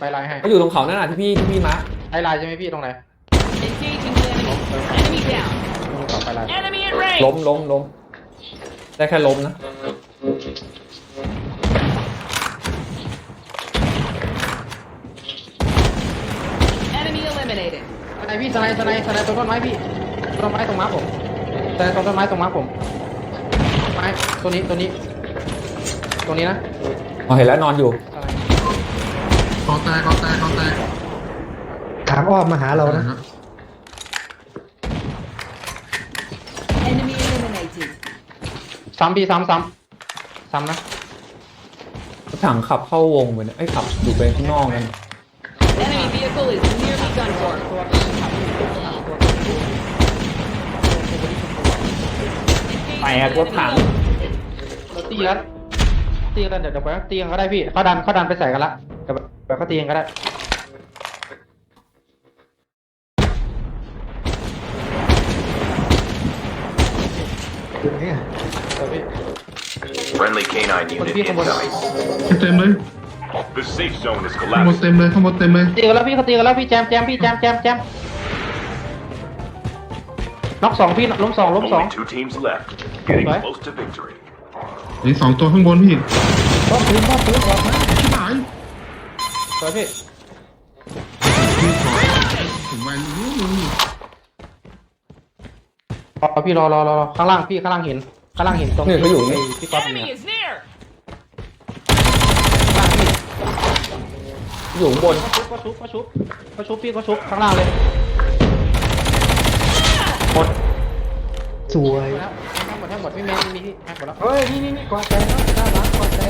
ไปไลน์ให้เขาอยู่ตรงเขานั่นน่ะที่พี่ที่พี่มาไอไลน์ใช่ไหมพี่ตรงไหน Engaging the enemy. Enemy down. ต่อไปไลน์ Enemy in range. ล้มล้มล้มได้แค่ล้มนะ Enemy eliminated. สไนพี่สไนสไนสไนตรงต้นไม้พี่ต้นไม้ตรงม้าผมสไนตรงต้นไม้ตรงม้าผมไม้ตัวนี้ตัวนี้ ตัวนี้นะอ๋อเห็นแล้วนอนอยู่สไน กอแตกกอแตกกอแตกถามอ้อมมาหาเรานะ Enemy eliminated. ซ้ำพี่ซ้ำซ้ำซ้ำนะรถถังขับเข้าวงไปเนี่ยไอ้ยขับอยู่ไปข้างนอกนั่น Enemy vehicle is nearly done for. ตัวขับอยู่ตัวขับตัวไปอะรถถังเราตีแล้วตีกันเดี๋ยวเดี๋ยวไปตีกันก็ได้พี่เขาดันเขาดันไปใส่กันละเดี๋ยว เดี๋ยวเขาตีกันก็ได้อยู่ไหนอะเดี๋ยวพี่ Friendly canine unit คนพี่ข้างบน incoming. เต็มเลย The safe zone is ข้างบน collapsing. เต็มเลยข้างบนเต็มเลยตีกันแล้วพี่เขาตีกันแล้วพี่แจมแจมพี่แจมแจมแจมน็อกสองพี่ล้มสองล้มสอง Only two teams left. Getting Okay. close to victory. นี่สองตัวข้างบนพี่ป้อมปืนป้อมปืนบอกนะชิบหาย สวยพี่พี่ขอผมแวนรู้มึงรอพี่รอรอรอรอข้างล่างพี่ข้างล่างหินข้างล่างหินตรงเนี่ยเขาอยู่นี่ ไพี่ก๊อฟเนี่ Enemy ย is near. ข้างล่างพี่อยู่ข้างบนก็ชุบก็ชุบก็ชุบพี่ก็ชุบข้างล่างเลยหมดสวยหมดแล้วทั้งหมดทั้งหมดพี่เมย์มีที่แม็กหมดแล้วเฮ้ยนี่นี่นี่กอดใจนะด้านหลังกอดใจ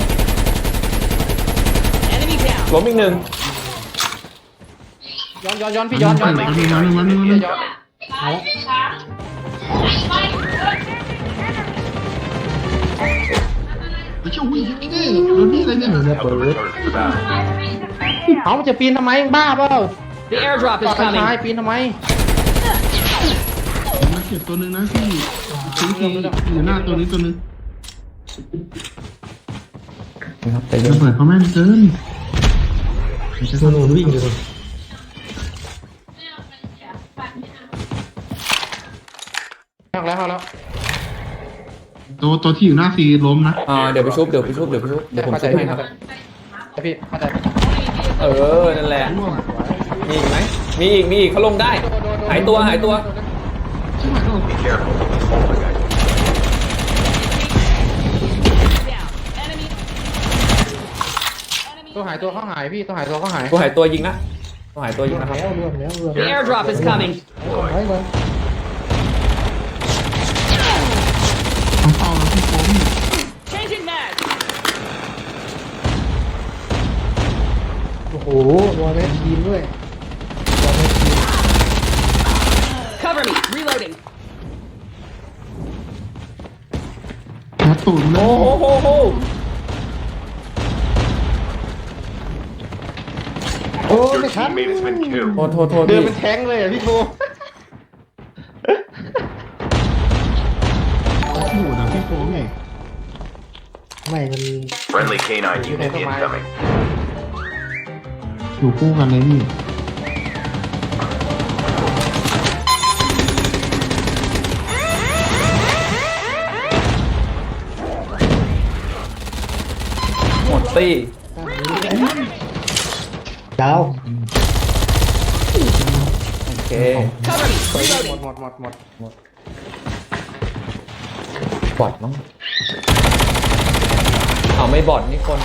Enemy down. ล้มอีกหนึ่งย้อนย้อนย้อนพี่ย้อนย้อนมาหนึ่งมาหนึ่งมาหนึ่งมาหนึ่งย้อนเอาละไอ้เจ้าวิ่งนี่รถนี่อะไรเนี่ยระ Help เบิ them ด return to the battle. เอามันจะปีนทำไมบ้าเปล่า The airdrop จอ is ดไปซ้าย coming. ปีนทำไมมาเก็บตัวหนึงนะพี่ทิ้งทีอยู่หน้าตัวนี้ตัวหนึงนะครับใจระเย็นเบิดเขาแม่นเกินโน่นโน่นวิ่งอยู่เลยเข้าแล้วเข้าแล้วตัวตัวที่อยู่หน้าซีล้มนะอ่าเดี๋ยวไปชุบเดี๋ยวไปชุบเดี๋ยวไปชุบเดี๋ยวผมเข้าใจชุบพี่ให้คเข้ารับใจพี่เข้าใจเออนั่นแหละร่วงมีอีกไหมมีอีกมีอีกเขาลงได้ หายตัวหายตัวชิบหายแล้ว Be careful. Oh my god. Down. Enemy. Enemy. ตัวหายตัวเขาหายพี่ตัวหายตัวเขาหายตัวหายตัวยิงนะตัวหายตัวยิงนะครับ แล้วรวมแล้วรวม The airdrop is coming. ไว้เลยต้องเฝ้าแล้วพี่โค้ง Changing mag. โอ้โหรอแม่ทีมด้วยรอแม่ทีม Cover me. Reloading. ยัดตูดเลโอ้ยโหโห Your ไม่ทัน teammate has been โทษ killed. โทษโทษเดินพี่เป็นแท้งเลยอะพี่โทอยู่นะพี่โค้งไงไม่ มัน Friendly canine unit incoming. อยู่คู่กันเลยพี่หมดตี้ดาว โอเค Cover me. หม Reloading. ดหมดหมดหมดหมดบอดมั้งเอาไม่บอดนี่คน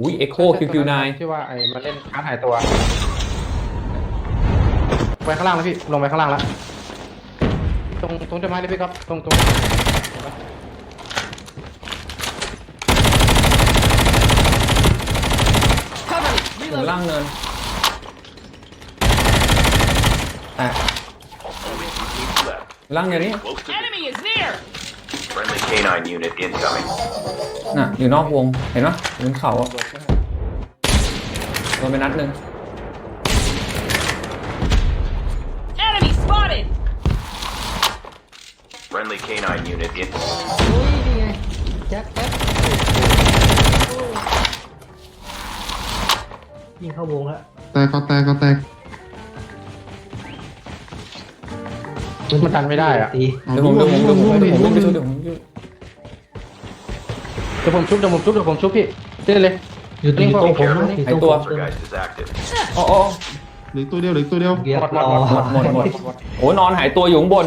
อุ้ยเอ็กโคคิวคิวนายที่ว่าไอ้มาเล่นการ์ดหายตัว ไปข้างล่างแล้วพี่ ลงไปข้างล่างแล้ว ตรงตรงต้นไม้เลยพี่ครับ ตรงตรง Cover me. ถึง Reloading. ล่างเนินอ่ะ Only two teams left. ล่างเนินนี้ Close to victory. Enemy is near. Friendly canine unit incoming. น่ะอยู่นอกวง เห็นปะอยู่บนเขาอะโดนไปนัดหนึ่ง Enemy spotted. Friendly canine unit in. โอ้ยนี่ไงแจ็คแจ็ค ยิงเข้าวงแล้วแตกก็แตกก็แตก มันดันไม่ได้อะ ตีเดี๋ยวผมเดี๋ยวผมเดี๋ยวผมเดี๋ยวผมเดี๋ยวผมเดี๋ยวผมเดี๋ยวผมเดี๋ยวผมชุบเดี๋ยวผมชุบเดี๋ยวผมชุบพี่เล่นเลย อยู่ตรงอยู่ตรงผมนะอยู่ตรงผม Poltergeist is active. อ๋ออ๋อเหลืออกตัวเดียวเหลืออกตัวเดียว เรียบร้อยหมดหมดหมดโอ้นอนหายตัวอยู่ข้างบน